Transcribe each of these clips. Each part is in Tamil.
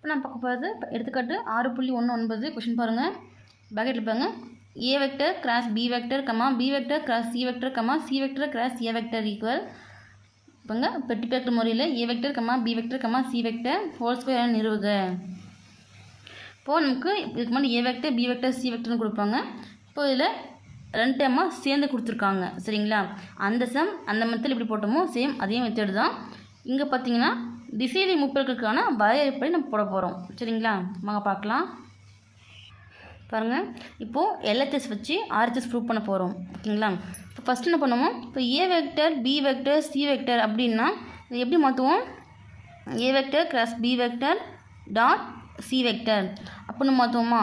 இப்போ நான் பார்க்க போகிறது எடுத்துக்காட்டு ஆறு புள்ளி ஒன்று ஒன்பது கொஷின் பாருங்கள் பேக்கெட்டில் பாருங்கள் A vector cross B vector comma B vector cross C vector comma C vector cross A vector equal இப்போங்க பெட்டி பேக்கர் முறையில் A vector comma B vector comma C vector whole square நிறுவுக. இப்போது நமக்கு இதுக்கு முன்னாடி A vector B vector C வெக்டர்னு கொடுப்பாங்க. இப்போ இதில் ரெண்டு டைமாக சேர்ந்து கொடுத்துருக்காங்க. சரிங்களா? அந்த சம் அந்த மெத்தட் எப்படி போட்டோமோ சேம் அதே மெத்தட் தான். இங்கே பார்த்தீங்கன்னா திசையிலி முப்பெருக்களுக்கான வரையறுப்படி நம்ம போட போகிறோம் சரிங்களா? வாங்க பார்க்கலாம். பாருங்கள் இப்போது எல்எச்எஸ் வச்சு ஆர்ஹெச்எஸ் ப்ரூவ் பண்ண போகிறோம் ஓகேங்களா? இப்போ ஃபஸ்ட் என்ன பண்ணுவோம் இப்போ A vector B vector C vector அப்படின்னா இது எப்படி மாற்றுவோம் A vector cross B vector dot C vector அப்படின்னு மாற்றுவோமா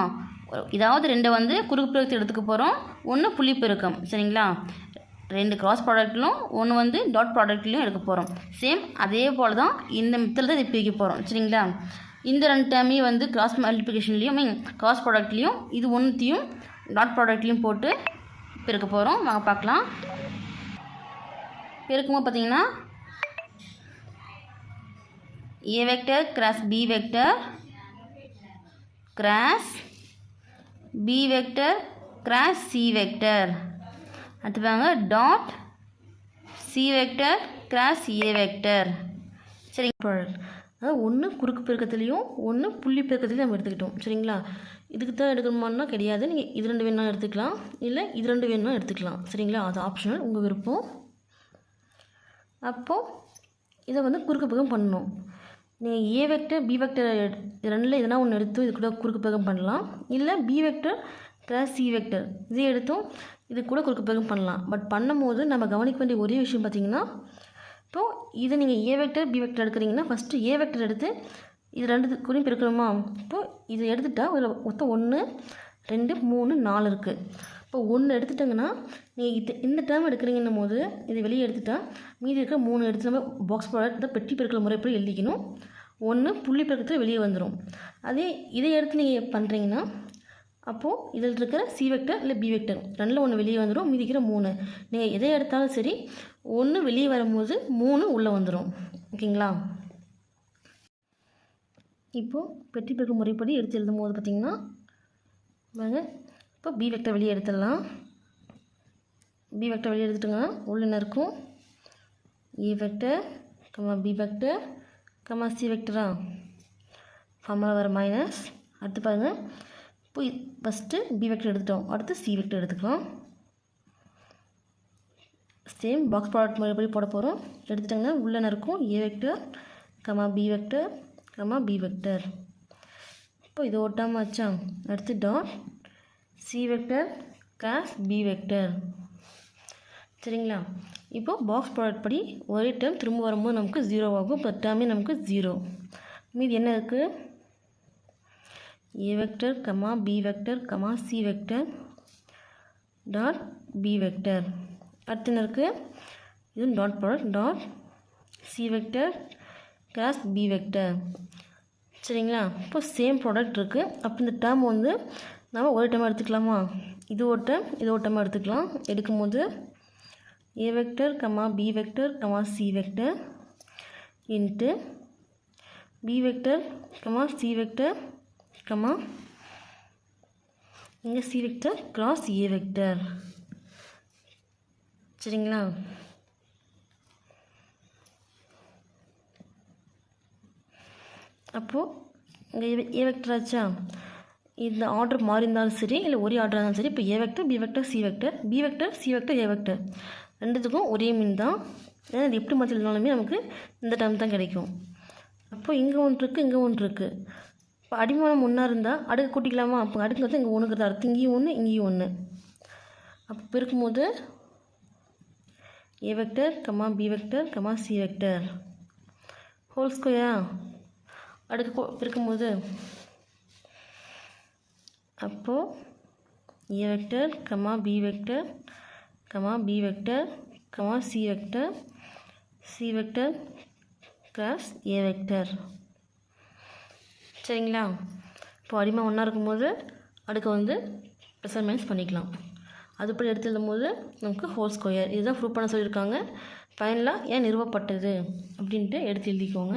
ஏதாவது ரெண்டை வந்து குறுக்கு பெருக்கத்தை எடுத்துக்க போகிறோம் ஒன்று புள்ளி பெருக்கம். சரிங்களா? ரெண்டு க்ராஸ் ப்ராடக்ட்லும் ஒன்று வந்து டாட் ப்ராடக்ட்லையும் எடுக்க போகிறோம் சேம் அதே போல் தான் இந்த மித்தில் தான் இதை பிரிக்க போகிறோம் சரிங்களா? இந்த ரெண்டு டைமையும் வந்து க்ராஸ் மல்டிப்ளிகேஷன்லேயும் மீன் க்ராஸ் ப்ராடக்ட்லேயும் இது ஒன்றுத்தையும் டாட் ப்ராடக்ட்லேயும் போட்டு பெருக்க போகிறோம் வாங்க பார்க்கலாம். பெருக்கும்போது பார்த்தீங்கன்னா A vector cross B vector cross B vector cross C vector அடுத்து பாருங்க dot C vector cross A vector சரிங்க. அதாவது ஒன்று குறுக்கு பெருக்கத்துலேயும் ஒன்று புள்ளி பெருக்கத்துலேயும் நம்ம எடுத்துக்கிட்டோம். சரிங்களா? இதுக்கு தான் எடுக்கணுமான்னா கிடையாது. நீங்கள் இது ரெண்டு வேணால் எடுத்துக்கலாம். இல்லை இது ரெண்டு வேணும்னா எடுத்துக்கலாம். சரிங்களா? அது ஆப்ஷனல் உங்கள் விருப்பம். அப்போது இதை வந்து குறுக்கு பக்கம் பண்ணணும். நீங்கள் ஏ வெக்டர் பி வெக்டர் ரெண்டில் எதனா ஒன்று எடுத்து இது கூட குறுக்கு பக்கம் பண்ணலாம். இல்லை B vector plus C vector இதே எடுத்தும் இது கூட குறுக்கு பெருக்கம் பண்ணலாம். பட் பண்ணும்போது நம்ம கவனிக்க வேண்டிய ஒரே விஷயம் பார்த்திங்கன்னா இப்போது இதை நீங்கள் ஏ வெக்டர் பி வெக்டர் எடுக்கிறீங்கன்னா ஃபஸ்ட்டு ஏ வெக்டர் எடுத்து இது ரெண்டு கூடயும் பெருக்கணுமா? இப்போது இதை எடுத்துட்டால் ஒரு மொத்தம் ஒன்று ரெண்டு மூணு நாலு இருக்குது இப்போ ஒன்று எடுத்துட்டங்கன்னா நீங்கள் இது இந்த டேர்ம் எடுக்கிறீங்கன்னும் போது இதை வெளியே எடுத்துட்டால் மீதி இருக்கிற மூணு எடுத்து நம்ம பாக்ஸ் ப்ராடக்ட் பெட்டி பெருக்கிற முறைப்படி எழுதிக்கணும்? ஒன்று புள்ளி பெருக்கத்தில் வெளியே வந்துடும் அதே இதை எடுத்து நீங்கள் பண்ணுறீங்கன்னா அப்போது இதில் இருக்கிற சி வெக்டர் இல்லை பி வெக்டர் ரெண்டில் ஒன்று வெளியே வந்துடும் மீதி இருக்கிற மூணு. நீங்கள் எதை எடுத்தாலும் சரி ஒன்று வெளியே வரும்போது மூணு உள்ளே வந்துடும் ஓகேங்களா? இப்போது பெட்டி பெருக்கு முறைப்படி எடுத்து எழுதும் போது பார்த்திங்கன்னா பாருங்க இப்போ பி வெக்டர் வெளியே எடுத்துடலாம். பி வெக்டர் வெளியே எடுத்துட்டுங்க உள்ள என்ன இருக்கும்? A vector comma B vector comma C வெக்டரா formula வர மைனஸ் அடுத்து பாருங்கள் இப்போ ஃபஸ்ட்டு பி வெக்டர் எடுத்துட்டோம். அடுத்து சி வெக்டர் எடுத்துக்கலாம். சேம் பாக்ஸ் ப்ராடக்ட் முறைப்படி போட போகிறோம் எடுத்துட்டாங்கன்னா உள்ளே என்ன இருக்கும்? A vector comma B vector comma B vector இப்போ இது ஓட்டாமல் வச்சா அடுத்து dot C vector cross B vector சரிங்களா? இப்போது பாக்ஸ் ப்ராடக்ட் படி ஒரே டேர்ம் திரும்ப வரும்போது நமக்கு ஜீரோ ஆகும். இப்போ டேர்மே நமக்கு ஜீரோ மீதி என்ன இருக்குது A vector comma B vector comma C vector dot B vector அடுத்து இருக்குது இது dot product dot C vector cross B vector சரிங்களா? இப்போ சேம் ப்ராடக்ட் இருக்குது அப்போ இந்த டேர்ம் வந்து நம்ம ஒரு டைம் எடுத்துக்கலாமா? இது ஒரு டைம் இது ஒரு டைம் எடுத்துக்கலாம். எடுக்கும்போது A vector comma B vector comma C vector into B vector comma C vector comma இங்கே C vector cross A vector சரிங்களா? அப்போது இங்கே ஏ வெக்டர் ஆச்சா? இந்த ஆர்டர் மாறி இருந்தாலும் சரி இல்லை ஒரே ஆர்டர் இருந்தாலும் சரி இப்போ A vector B vector C vector B vector C vector A vector ரெண்டுத்துக்கும் ஒரே மீன் தான். ஏன்னா அது எப்படி மாற்றினாலுமே நமக்கு இந்த டைம் தான் கிடைக்கும். அப்போது இங்கே ஒன்று இருக்குது இங்கே ஒன்று இருக்குது இப்போ அடிமானம் ஒன்றா இருந்தால் அடுக்கு கூட்டிக்கலாமா? அப்போ அடுக்குங்கிறது இங்கே ஒன்றுங்கிறது அடுத்து இங்கேயும் ஒன்று இங்கேயும் ஒன்று அப்போ பெருக்கும்போது A vector comma B vector comma C vector whole ஸ்கொயரா அடுக்கு இருக்கும்போது அப்போது A vector comma B vector comma B vector comma C vector C vector cross A vector சரிங்களா? இப்போ அடிமை ஒன்றா இருக்கும்போது அடுக்க வந்து ப்ளஸ் மைனஸ் பண்ணிக்கலாம். அதுபடி எடுத்து எழுதும்போது நமக்கு ஹோல் ஸ்கொயர் இதுதான் ப்ரூவ் பண்ண சொல்லியிருக்காங்க. ஃபைனலாக ஏன் நிறுவப்பட்டது? அப்படின்ட்டு எடுத்து எழுதிக்கோங்க.